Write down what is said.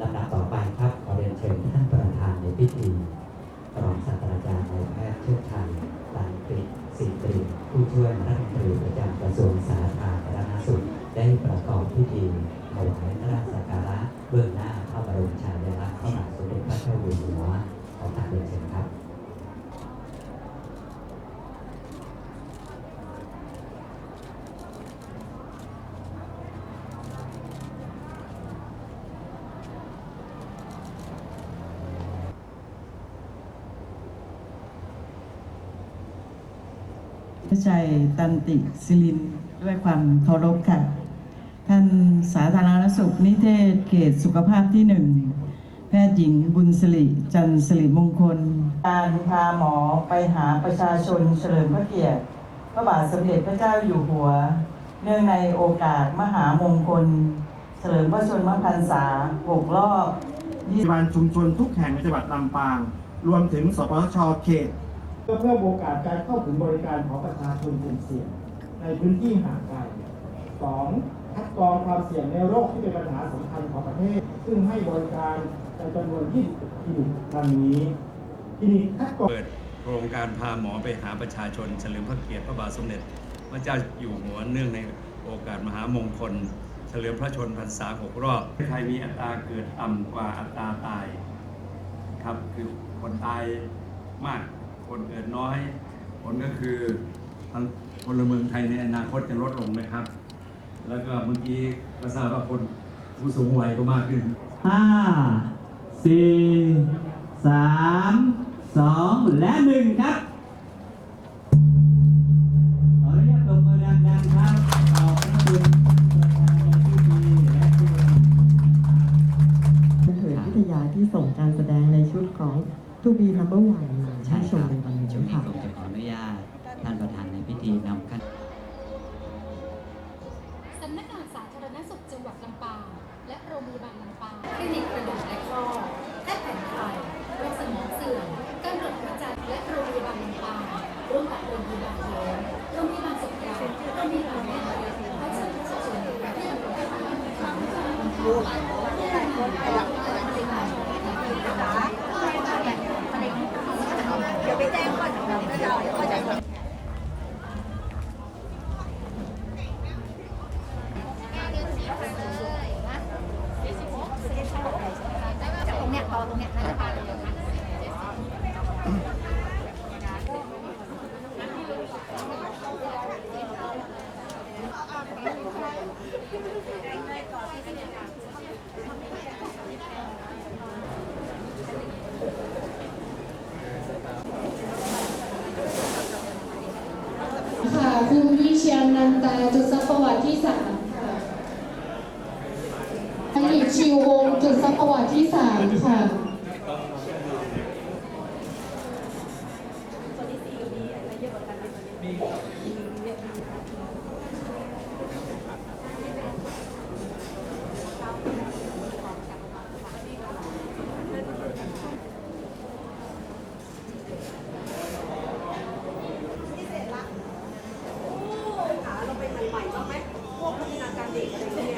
ลำดับต่อไปครับขอเรียนเชิญท่านประธานในพิธีรองศาสตราจารย์นายแพทย์เชิดชัยตันติสิตรีผู้ช่วยรัฐมนตรีประจำกระทรวงสาธารณสุข ได้ประกอบพิธีถวายราชสักการะเบื้องหน้าพระบรมฉายาลักษณ์พระบาทสมเด็จพระเจ้าอยู่หัวขอการเรียนเชิญครับ พระ ชัยตันติศิลินด้วยความเคารพค่ะ ท่านสาธารณสุขนิเทศเขตสุขภาพที่หนึ่งแพทย์หญิงบุญสิริจันสิริมงคล การพาหมอไปหาประชาชนเฉลิมพระเกียรติพระบาทสมเด็จพระเจ้าอยู่หัว เนื่องในโอกาสมหามงคล เฉลิมพระชนมพรรษา6รอบโรงพยาบาลชุมชนทุกแห่งในจังหวัดลำปาง รวมถึงสปสชเขต เพื่อเพิ่มโอกาสการเข้าถึงบริการของประชาชนกลุ่มเสี่ยง ในพื้นที่ห่างไกล 2. คัดกรองความเสี่ยงในโรคที่เป็นปัญหาสำคัญของประเทศ ซึ่งให้บริการในจำนวน20คลินิกดังนี้คลินิกคัดกรองเปิดโครงการพาหมอไปหาประชาชนเฉลิมพระเกียรติพระบาทสมเด็จ พระเจ้าอยู่หัวเนื่องในโอกาสมหามงคล เฉลิมพระชนมพรรษาหกรอบไทยมีอัตราเกิดต่ำกว่าอัตราตายครับคือคนตายมาก คนเกิดน้อย ผลก็คือทางพลเมืองไทยในอนาคตจะลดลงนะครับ แล้วก็เมื่อกี้ก็ทราบว่าคนผู้สูงวัยก็มากขึ้นห้าสี่สามสองและหนึ่งครับขออนุญาตตบมือดังๆครับขอบพระคุณประธานในพิธีและผู้บริหารเหินวิทยาที่ส่งการแสดงในชุดของ To be number one มา ใช่ให้ชคมรับในวันนี้ช่วงนี้ค่ะ ผมจะขออนุญาตท่านประธานในพิธีนำขั้น สำนักงานสาธารณสุขจังหวัดลำปาง และโรงพยาบาลลำปางคลินิกกระดูกและข้อแพทย์แผนไทยโรคสมองเสื่อมการตรวจหัวใจและโรงพยาบาลลำปางร่วมกับโรงพยาบาลเยนโรงพยาบาลสงขลาโรงพยาบาลแม่สายขอเชิญประชาชนที่ร่วมกันทำการจากตรงเนี้ย ต่อตรงเนี้ยนะ ค่ะ คุณวิเชียนนันตาจุดซักประวัติที่สามค่ะอหิชิววงจุดซักประวัติที่สามค่ะ มี ใหม่ใช่ไหมพวกพัฒนาการเด็กอะไรเงี้ย